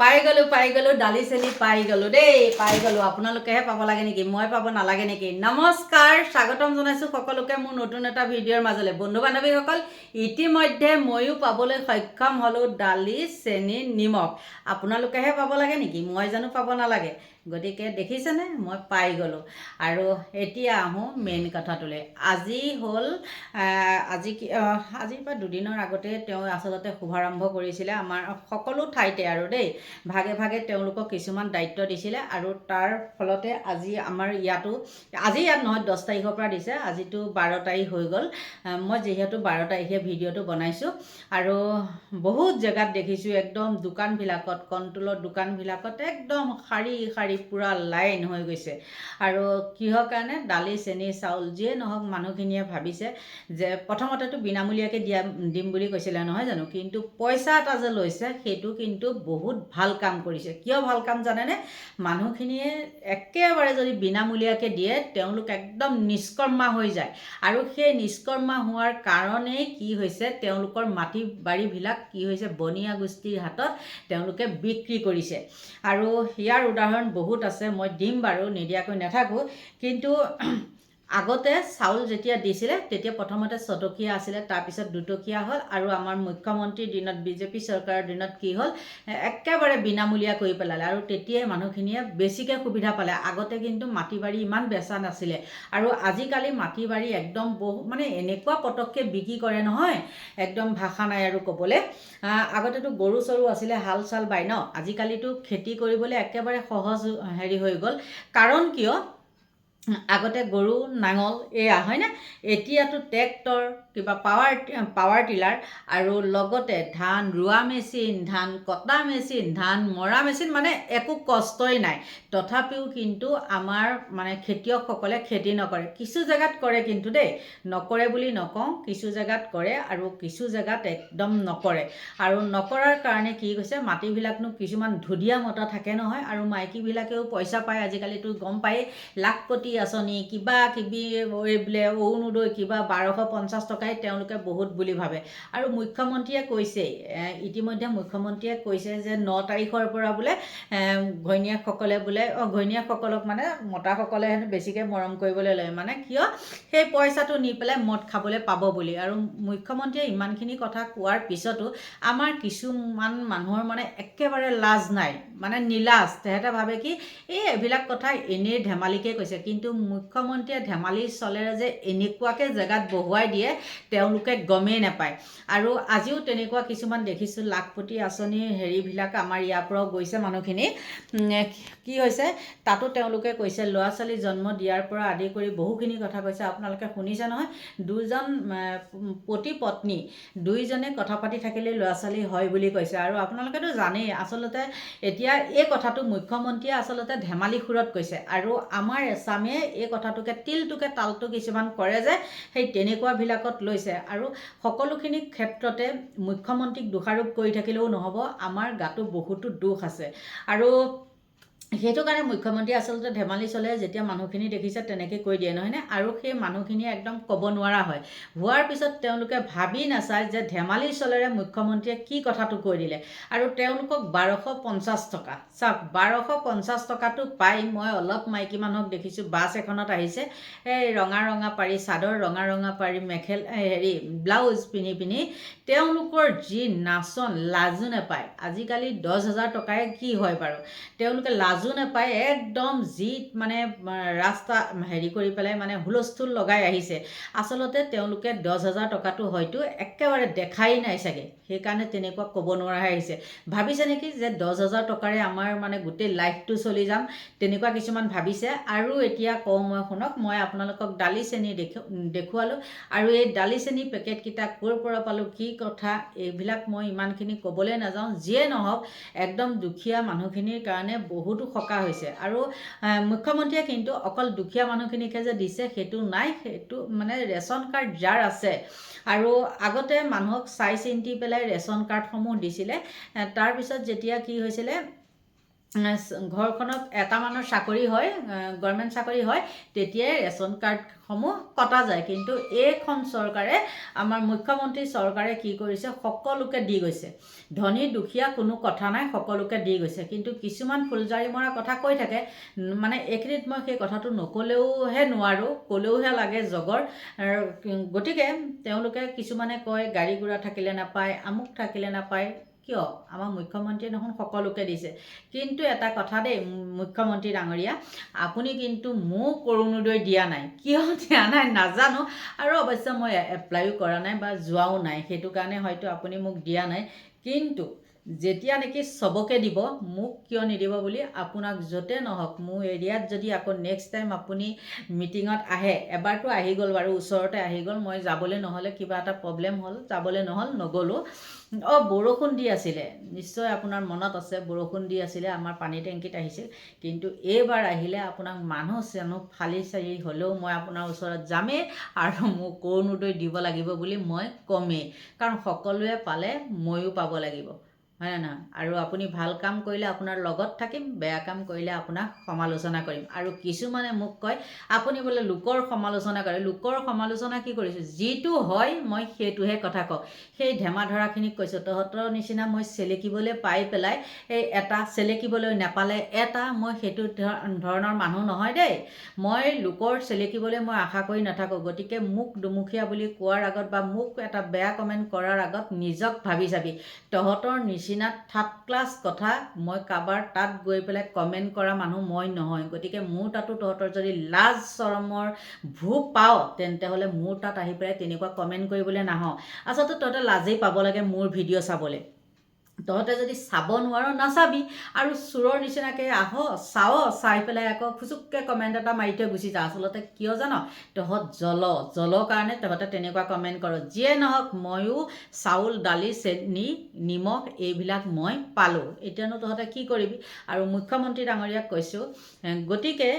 পাই গ'লো পাই গ'লো দালি চেনি পাই গ'লো দেই পাই গ'লো আপোনালোকেহে পাব লাগে নেকি? মই পাব নালাগে নেকি? নমস্কাৰ, স্বাগতম জনাইছোঁ সকলোকে মোৰ নতুন এটা ভিডিঅ'ৰ মাজলৈ। বন্ধু বান্ধৱীসকল ইতিমধ্যে ময়ো পাবলৈ সক্ষম হ'লোঁ দালি চেনি নিমখ। আপোনালোকেহে পাব লাগে নেকি? মই জানো পাব নালাগে। গতিকে দেখিছেনে? মই পাই গ'লোঁ। আৰু এতিয়া আহোঁ মেইন কথাটোলৈ। আজি হ'ল আজি আজিৰ পৰা দুদিনৰ আগতে তেওঁ আচলতে শুভাৰম্ভ কৰিছিলে আমাৰ সকলো ঠাইতে আৰু দেই। ভাগে ভাগে তেওঁলোকক কিছুমান দায়িত্ব দিছিলে আৰু তাৰ ফলতে আজি আমাৰ ইয়াতো আজি ইয়াত নহয় দহ তাৰিখৰ পৰা দিছে। আজিতো বাৰ তাৰিখ হৈ গ'ল। মই যিহেতু বাৰ তাৰিখে ভিডিঅ'টো বনাইছোঁ। আৰু বহুত জেগাত দেখিছোঁ একদম দোকানবিলাকত কণ্ট্ৰলৰ দোকানবিলাকত একদম শাৰী শাৰী পূৰা লাইন হৈ গৈছে। আৰু কিহৰ কাৰণে? দালি, চেনি, চাউল, যিয়ে নহওক মানুহখিনিয়ে ভাবিছে যে প্ৰথমতেতো বিনামূলীয়াকৈ দিয়া, দিম বুলি কৈছিলে নহয় জানো? কিন্তু পইচা এটা যে লৈছে, সেইটো কিন্তু বহুত ভালো কাম কৰিছে। কিয় ভালো কাম জানেনে? মানুহখিনিয়ে একেবাৰে যদি বিনামূলীয়াকৈ দিয়ে, তেওঁলোক একদম নিষ্কৰ্মা হৈ যায়। আৰু সেই নিষ্কৰ্মা হোৱাৰ কাৰণেই কি হৈছে? তেওঁলোকৰ মাটি বাৰীবিলাক কি হৈছে? বনীয়া গোষ্ঠীৰ হাতত তেওঁলোকে বিক্ৰী কৰিছে। আৰু ইয়াৰ উদাহৰণ বহুত আছে মই দিম বাৰু নিদিয়াকৈ নাথাকোঁ। কিন্তু আগতে চাউল যেতিয়া দিছিলে, তেতিয়া প্ৰথমতে ছটকীয়া আছিলে, তাৰপিছত দুটকীয়া হ'ল আৰু আমাৰ মুখ্যমন্ত্ৰীৰ দিনত, বিজেপি চৰকাৰৰ দিনত কি হ'ল একেবাৰে বিনামূলীয়া কৰি পেলালে আৰু তেতিয়াই মানুহখিনিয়ে বেছিকৈ সুবিধা পালে। আগতে কিন্তু মাটি বাৰী ইমান বেচা নাছিলে আৰু আজিকালি মাটি বাৰী একদম বহু মানে এনেকুৱা পটককৈ বিক্ৰী কৰে নহয়, একদম ভাষা নাই আৰু ক'বলৈ। আগতেতো গৰু চৰু আছিলে, হাল চাল বাই ন আজিকালিতো খেতি কৰিবলৈ একেবাৰে সহজ হেৰি হৈ গ'ল। কাৰণ কিয়? আগতে গৰু নাঙল এয়া হয়নে? এতিয়াতো ট্ৰেক্টৰ কিবা পাৱাৰ পাৱাৰ টিলাৰ আৰু লগতে ধান ৰোৱা মেচিন ধান কটা মেচিন ধান মৰা মেচিন মানে একো কষ্টই নাই। তথাপিও কিন্তু আমাৰ মানে খেতিয়কসকলে খেতি নকৰে। কিছু জেগাত কৰে কিন্তু দেই। নকৰে বুলি নকওঁ, কিছু জেগাত কৰে আৰু কিছু জেগাত একদম নকৰে। আৰু নকৰাৰ কাৰণে কি কৈছে মাটিবিলাকনো কিছুমান ধুনীয়া মতা থাকে নহয় আৰু মাইকীবিলাকেও পইচা পায়, আজিকালিতো গম পায়েই। লাখপতি আঁচনি কিবা কিবি বোলে অৰুণোদয় কিবা বাৰশ পঞ্চাছ টকাই তেওঁলোকে বহুত বুলি ভাবে। আৰু মুখ্যমন্ত্ৰীয়ে কৈছেই ইতিমধ্যে মুখ্যমন্ত্ৰীয়ে কৈছে যে ন তাৰিখৰ পৰা বোলে ঘৈণীয়েকসকলে বোলে, অঁ, ঘৈণীয়েকসকলক মানে মতাসকলে হেনো বেছিকৈ মৰম কৰিবলৈ লয়। মানে কিয়? সেই পইচাটো নি পেলাই মদ খাবলৈ পাব বুলি। আৰু মুখ্যমন্ত্ৰীয়ে ইমানখিনি কথা কোৱাৰ পিছতো আমাৰ কিছুমান মানুহৰ মানে একেবাৰে লাজ নাই মানে নিলাজ। তেহেঁতে ভাবে কি, এই এইবিলাক কথা এনেই ধেমালিকৈ কৈছে। কিন্তু মুখ্যমন্ত্ৰীয়ে ধেমালি চলেৰে যে এনেকুৱাকৈ জেগাত বহুৱাই দিয়ে তেওঁলোকে গমেই নাপায়। আৰু আজিও তেনেকুৱা কিছুমান দেখিছোঁ, লাখপতি আঁচনি হেৰিবিলাক আমাৰ ইয়াৰ পৰাও গৈছে মানুহখিনি। কি হৈছে, তাতো তেওঁলোকে কৈছে ল'ৰা ছোৱালী জন্ম দিয়াৰ পৰা আদি কৰি বহুখিনি কথা কৈছে। আপোনালোকে শুনিছে নহয়, দুজন পতি পত্নী, দুইজনে কথা পাতি থাকিলেই ল'ৰা ছোৱালী হয় বুলি কৈছে। আৰু আপোনালোকেতো জানেই, আচলতে এতিয়া এই কথাটো মুখ্যমন্ত্ৰীয়ে আচলতে ধেমালি সুৰত কৈছে। আৰু আমাৰ এছামে এই কথাটোকে, তিলটোকে, তালটো কিছুমান কৰে যে, সেই তেনেকুৱাবিলাকত লৈছে। আৰু সকলোখিনি ক্ষেত্ৰতে মুখ্যমন্ত্ৰীক দোষাৰোপ কৰি থাকিলেও নহ'ব। আমাৰ গাতো বহুতো দোষ আছে। আৰু সেইটো কাৰণে মুখ্যমন্ত্ৰী আচলতে ধেমালি চলে, যেতিয়া মানুহখিনি দেখিছে তেনেকৈ কৈ দিয়ে, নহয়নে? আৰু সেই মানুহখিনিয়ে একদম ক'ব নোৱাৰা হয়। হোৱাৰ পিছত তেওঁলোকে ভাবি নাচায় যে ধেমালি চলেৰে মুখ্যমন্ত্ৰীয়ে কি কথাটো কৈ দিলে। আৰু তেওঁলোকক বাৰশ পঞ্চাছ টকা, চাওক, বাৰশ পঞ্চাছ টকাটো পাই মই অলপ মাইকী মানুহক দেখিছোঁ, বাছ এখনত আহিছে, এই ৰঙা ৰঙা পাৰি, চাদৰ ৰঙা ৰঙা পাৰি, মেখেল হেৰি, ব্লাউজ পিন্ধি পিন্ধি তেওঁলোকৰ যি নাচন, লাজো নাপায়। আজিকালি দহ হাজাৰ টকাই কি হয় বাৰু? তেওঁলোকে লাজো নাপায়, একদম যি মানে ৰাস্তা হেৰি কৰি পেলাই মানে হুলস্থুল লগাই আহিছে। আচলতে তেওঁলোকে দহ হাজাৰ টকাটো হয়তো একেবাৰে দেখাই নাই চাগে। সেইকাৰণে তেনেকুৱা ক'ব নোৱাৰাহে আহিছে। ভাবিছে নেকি যে দহ হাজাৰ টকাৰে আমাৰ মানে গোটেই লাইফটো চলি যাম? তেনেকুৱা কিছুমান ভাবিছে। আৰু এতিয়া কওঁ মই শুনক, মই আপোনালোকক দালি চেনি দেখু, দেখুৱালোঁ। আৰু এই দালি চেনি পেকেটকেইটা ক'ৰ পৰা পালোঁ, কি কথা, এইবিলাক মই ইমানখিনি ক'বলৈ নাযাওঁ। যিয়ে নহওক, একদম দুখীয়া মানুহখিনিৰ কাৰণে বহুতো সকাহ হৈছে। আৰু মুখ্যমন্ত্ৰীয়ে কিন্তু অকল দুখীয়া মানুহখিনিকে যে দিছে সেইটো নাই সেইটো মানে ৰেচন কাৰ্ড যাৰ আছে। আৰু আগতে মানুহক চাই চিন্তি পেলাই ৰেচন কাৰ্ডসমূহ দিছিলে। তাৰপিছত যেতিয়া কি হৈছিলে ঘৰখনত এটা মানুহৰ চাকৰি হয় গভৰ্ণমেণ্ট চাকৰি হয়, তেতিয়াই ৰেচন কাৰ্ডসমূহ কটা যায়। কিন্তু এইখন চৰকাৰে, আমাৰ মুখ্যমন্ত্ৰী চৰকাৰে কি কৰিছে, সকলোকে দি গৈছে। ধনী, দুখীয়া, কোনো কথা নাই, সকলোকে দি গৈছে। কিন্তু কিছুমান ফুলজাৰি মৰা কথা কৈ থাকে মানে এইখিনিত মই সেই কথাটো নক'লেওহে নোৱাৰোঁ, ক'লেওহে লাগে জগৰ। গতিকে তেওঁলোকে কিছুমানে কয় গাড়ী ঘোঁৰা থাকিলে নাপায়, আমুক থাকিলে নাপায়। কিয়? আমাৰ মুখ্যমন্ত্ৰীয়ে দেখোন সকলোকে দিছে। কিন্তু এটা কথা দেই মুখ্যমন্ত্ৰী ডাঙৰীয়া, আপুনি কিন্তু মোক কৰুণোদয় দিয়া নাই। কিয় দিয়া নাই নাজানো। আৰু অৱশ্যে মই এপ্লাইও কৰা নাই বা যোৱাও নাই। সেইটো কাৰণে হয়তো আপুনি মোক দিয়া নাই। কিন্তু যেতিয়া নেকি চবকে দিব মোক কিয় নিদিব বুলি আপোনাক য'তে নহওক মোৰ এৰিয়াত যদি আকৌ নেক্সট টাইম আপুনি মিটিঙত আহে এবাৰতো আহি গ'ল বাৰু ওচৰতে আহি গ'ল মই যাবলৈ নহ'লে কিবা এটা প্ৰব্লেম হ'ল যাবলৈ নহ'ল নগ'লোঁ। অঁ বৰষুণ দি আছিলে নিশ্চয় আপোনাৰ মনত আছে বৰষুণ দি আছিলে আমাৰ পানী টেংকিত আহিছিল কিন্তু এইবাৰ আহিলে আপোনাক মানুহ চানুহ ফালি চালি হ'লেও মই আপোনাৰ ওচৰত যামেই আৰু মোক অৰুণোদয় দিব লাগিব বুলি মই ক'মেই কাৰণ সকলোৱে পালে ময়ো পাব লাগিব। হয়নে নহয়? আৰু আপুনি ভাল কাম কৰিলে আপোনাৰ লগত থাকিম বেয়া কাম কৰিলে আপোনাক সমালোচনা কৰিম। আৰু কিছুমানে মোক কয় আপুনি বোলে লোকৰ সমালোচনা কৰে। লোকৰ সমালোচনা কি কৰিছোঁ? যিটো হয় মই সেইটোহে কথা কওঁ। সেই ধেমা ধৰাখিনিক কৈছোঁ তহঁতৰ নিচিনা মই চেলেকিবলৈ পাই পেলাই এই এটা চেলেকিবলৈ নাপালে এটা মই সেইটো ধৰণৰ মানুহ নহয় দেই। মই লোকৰ চেলেকিবলৈ মই আশা কৰি নাথাকোঁ। গতিকে মোক দুমুখীয়া বুলি কোৱাৰ আগত বা মোক এটা বেয়া কমেণ্ট কৰাৰ আগত নিজক ভাবি চাবি। তহঁতৰ নিচিনা নিচিনা থাৰ্ড ক্লাছ কথা মই কাৰোবাৰ তাত গৈ পেলাই কমেণ্ট কৰা মানুহ মই নহয়। গতিকে মোৰ তাতো তহঁতৰ যদি লাজ, চৰমৰ ভোক পাওঁ তেন্তে হ'লে মোৰ তাত আহি পেলাই তেনেকুৱা কমেণ্ট কৰিবলৈ নাহ। আচলতে তহঁতে লাজেই পাব লাগে মোৰ ভিডিঅ' চাবলৈ। তহঁতে যদি চাব নোৱাৰ, নাচাবি। আৰু চোৰৰ নিচিনাকৈ আহ, চাৱ, চাই পেলাই আকৌ ফুচুককৈ কমেণ্ট এটা মাৰি থৈ গুচি যা। আচলতে কিয় জান? তহঁত জল জলৰ কাৰণে তহঁতে তেনেকুৱা কমেণ্ট কৰ। যিয়ে নহওক, ময়ো চাউল, দালি, চেনি, নিমখ, এইবিলাক মই পালোঁ। এতিয়ানো তহঁতে কি কৰিবি? আৰু মুখ্যমন্ত্ৰী ডাঙৰীয়াক কৈছোঁ গতিকে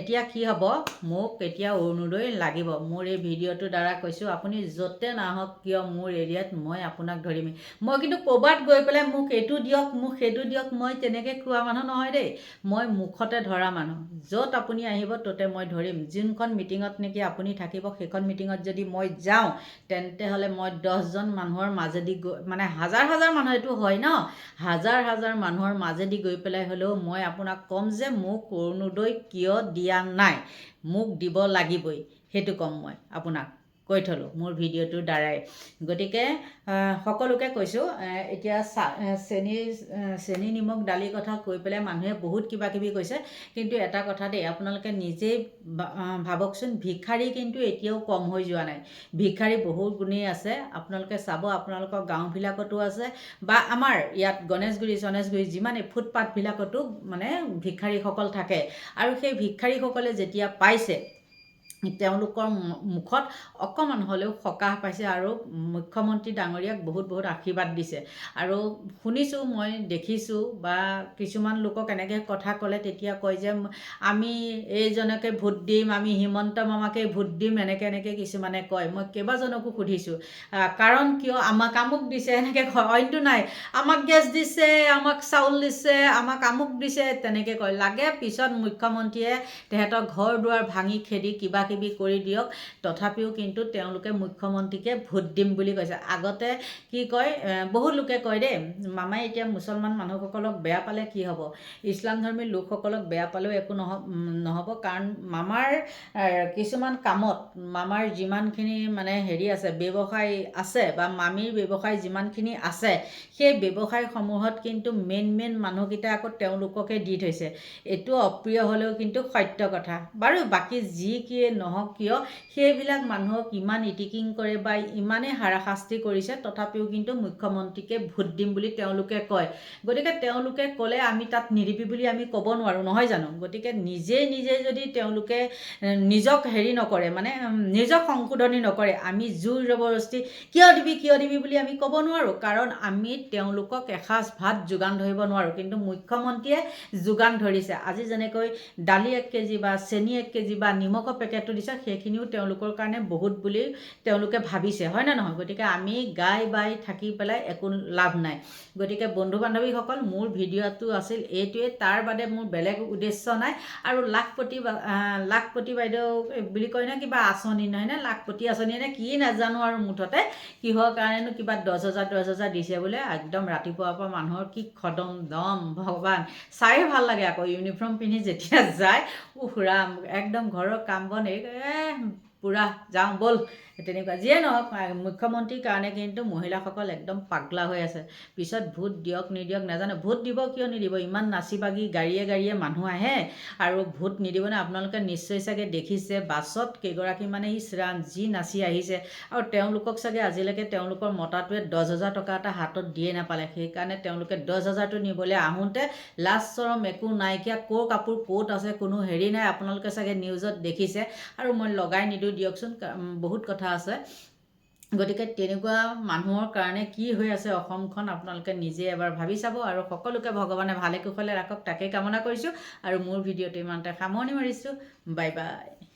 এতিয়া কি হ'ব? মোক এতিয়া অৰুণোদয় লাগিব। মোৰ এই ভিডিঅ'টোৰ দ্বাৰা কৈছোঁ, আপুনি য'তে নাহক কিয় মোৰ এৰিয়াত মই আপোনাক ধৰিমেই মই কিন্তু ক'ৰবাত ক'ৰবাত গৈ পেলাই মোক এইটো দিয়ক মোক সেইটো দিয়ক মই তেনেকৈ খোৱা মানুহ নহয় দেই। মই মুখতে ধৰা মানুহ। য'ত আপুনি আহিব ত'তে মই ধৰিম। যোনখন মিটিঙত নেকি আপুনি থাকিব সেইখন মিটিঙত যদি মই যাওঁ তেন্তে হ'লে মই দহজন মানুহৰ মাজেদি গৈ মানে হাজাৰ হাজাৰ মানুহ এইটো হয় ন? হাজাৰ হাজাৰ মানুহৰ মাজেদি গৈ পেলাই হ'লেও মই আপোনাক ক'ম যে মোক অৰুণোদয় কিয় দিয়া নাই? মোক দিব লাগিবই। সেইটো ক'ম মই আপোনাক। কৈ থ'লোঁ, মোৰ ভিডিঅ'টোৰ দ্বাৰাই। গতিকে সকলোকে কৈছোঁ এতিয়া চা চেনি চেনি, নিমখ, দালিৰ কথা কৈ পেলাই মানুহে বহুত কিবা কিবি কৈছে। কিন্তু এটা কথা দেই, আপোনালোকে নিজেই ভাবকচোন ভিক্ষাৰী কিন্তু এতিয়াও কম হৈ যোৱা নাই। ভিক্ষাৰী বহুত গুণেই আছে। আপোনালোকে চাব, আপোনালোকৰ গাঁওবিলাকতো আছে। বা আমাৰ ইয়াত গণেশগুৰি চনেশগুৰি যিমানেই ফুটপাথবিলাকতো মানে ভিক্ষাৰীসকল থাকে। আৰু সেই ভিক্ষাৰীসকলে যেতিয়া পাইছে তেওঁলোকৰ মুখত অকণমান হ'লেও সকাহ পাইছে আৰু মুখ্যমন্ত্ৰী ডাঙৰীয়াক বহুত বহুত আশীৰ্বাদ দিছে। আৰু শুনিছোঁ, মই দেখিছোঁ বা কিছুমান লোকক এনেকৈ কথা ক'লে তেতিয়া কয় যে আমি এইজনকে ভোট দিম, আমি হিমন্ত মামাকে ভোট দিম, এনেকৈ এনেকৈ কিছুমানে কয়। মই কেইবাজনকো সুধিছোঁ। কাৰণ কিয় আমাক আমুক দিছে? এনেকৈ অইনটো নাই। আমাক গেছ দিছে, আমাক চাউল দিছে, আমাক আমুক দিছে, তেনেকৈ কয়। লাগে পিছত মুখ্যমন্ত্ৰীয়ে তেহেঁতৰ ঘৰ দুৱাৰ ভাঙি খেদি কিবা কিবি কৰি দিয়ক। তথাপিও কিন্তু তেওঁলোকে মুখ্যমন্ত্ৰীকে ভোট দিম বুলি কৈছে। আগতে কি কয় বহুত লোকে কয় দেই, মামাই এতিয়া মুছলমান মানুহসকলক বেয়া পালে কি হ'ব? ইছলাম ধৰ্মী লোকসকলক বেয়া পালেও একো নহ, নহ'ব। কাৰণ মামাৰ কিছুমান কামত, মামাৰ যিমানখিনি মানে হেৰি আছে, ব্যৱসায় আছে বা মামীৰ ব্যৱসায় যিমানখিনি আছে, সেই ব্যৱসায়সমূহত কিন্তু মেইন মেইন মানুহকেইটা আকৌ তেওঁলোককে দি থৈছে। এইটো অপ্ৰিয় হ'লেও কিন্তু সত্য কথা। বাৰু বাকী যি কিয়ে নহওক কিয়, সেইবিলাক মানুহক ইমান ইটিকিং কৰে বা ইমানেই হাৰাশাস্তি কৰিছে, তথাপিও কিন্তু মুখ্যমন্ত্ৰীকে ভোট দিম বুলি তেওঁলোকে কয়। গতিকে তেওঁলোকে ক'লে আমি তাত নিদিবি বুলি আমি ক'ব নোৱাৰোঁ, নহয় জানো? গতিকে নিজে নিজে যদি তেওঁলোকে নিজক হেৰি নকৰে মানে নিজক সংশোধনী নকৰে, আমি জোৰ জবৰদস্তি কিয় দিবি কিয় দিবি বুলি আমি ক'ব নোৱাৰোঁ। কাৰণ আমি তেওঁলোকক এসাঁজ ভাত যোগান ধৰিব নোৱাৰোঁ, কিন্তু মুখ্যমন্ত্ৰীয়ে যোগান ধৰিছে। আজি যেনেকৈ দালি এক কেজি বা চেনি এক কেজি বা নিমখৰ পেকেট সুবিধাটো দিছে, সেইখিনিও তেওঁলোকৰ কাৰণে বহুত বুলি তেওঁলোকে ভাবিছে। হয় নে নহয়? গতিকে আমি গাই বাই থাকি পেলাই একো লাভ নাই। গতিকে বন্ধু বান্ধৱীসকল মোৰ ভিডিঅ'টো আছিল এইটোৱে। তাৰ বাদে মোৰ বেলেগ উদ্দেশ্য নাই। আৰু লাখপতি লাখপতি বাইদেউ বুলি কয় ন কিবা আঁচনি নহয় নে? লাখপতি আঁচনি নে কি নাজানো আৰু মুঠতে। কিহৰ কাৰণেনো কিবা দহ হাজাৰ দহ হাজাৰ দিছে বোলে। একদম ৰাতিপুৱাৰ পৰা মানুহৰ কি খদম দম, ভগৱান। চায়ে ভালো লাগে আকৌ ইউনিফৰ্ম পিন্ধি যেতিয়া যায়। উহ, ৰাম! একদম ঘৰৰ কাম বন এই এ বুড়া যাওঁ ব'ল। তেনেকুৱা। যিয়ে নহওক মুখ্যমন্ত্ৰীৰ কাৰণে কিন্তু মহিলাসকল একদম পাগলা হৈ আছে। পিছত ভোট দিয়ক, নিদিয়ক নাজানো। ভোট দিব কিয় নিদিব? ইমান নাচি বাগি গাড়ীয়ে গাড়ীয়ে মানুহ আহে আৰু ভোট নিদিবনে? আপোনালোকে নিশ্চয় চাগে দেখিছে, বাছত কেইগৰাকী মানে ইছৰাম যি নাচি আহিছে। আৰু তেওঁলোকক চাগে আজিলৈকে তেওঁলোকৰ মতাটোৱে দহ হাজাৰ টকা এটা হাতত দিয়ে নাপালে। সেইকাৰণে তেওঁলোকে দহ হাজাৰটো নিবলৈ আহোঁতে লাজ, চৰম, একো নাইকিয়া ক'ৰ কাপোৰ ক'ত আছে, কোনো হেৰি নাই। আপোনালোকে চাগে নিউজত দেখিছে। আৰু মই লগাই নিদিওঁ, দিয়কচোন। বহুত কথা আছে। গতিকে তেনেকুৱা মানুহৰ কাৰণে কি হৈ আছে অসমখন আপোনালোকে নিজে এবাৰ ভাবি চাব আৰু সকলোকে ভগৱানে ভালে কুশলে ৰাখক, তাকেই কামনা কৰিছোঁ। আৰু মোৰ ভিডিঅ'টো ইমানতে সামৰণি মাৰিছোঁ। Bye bye.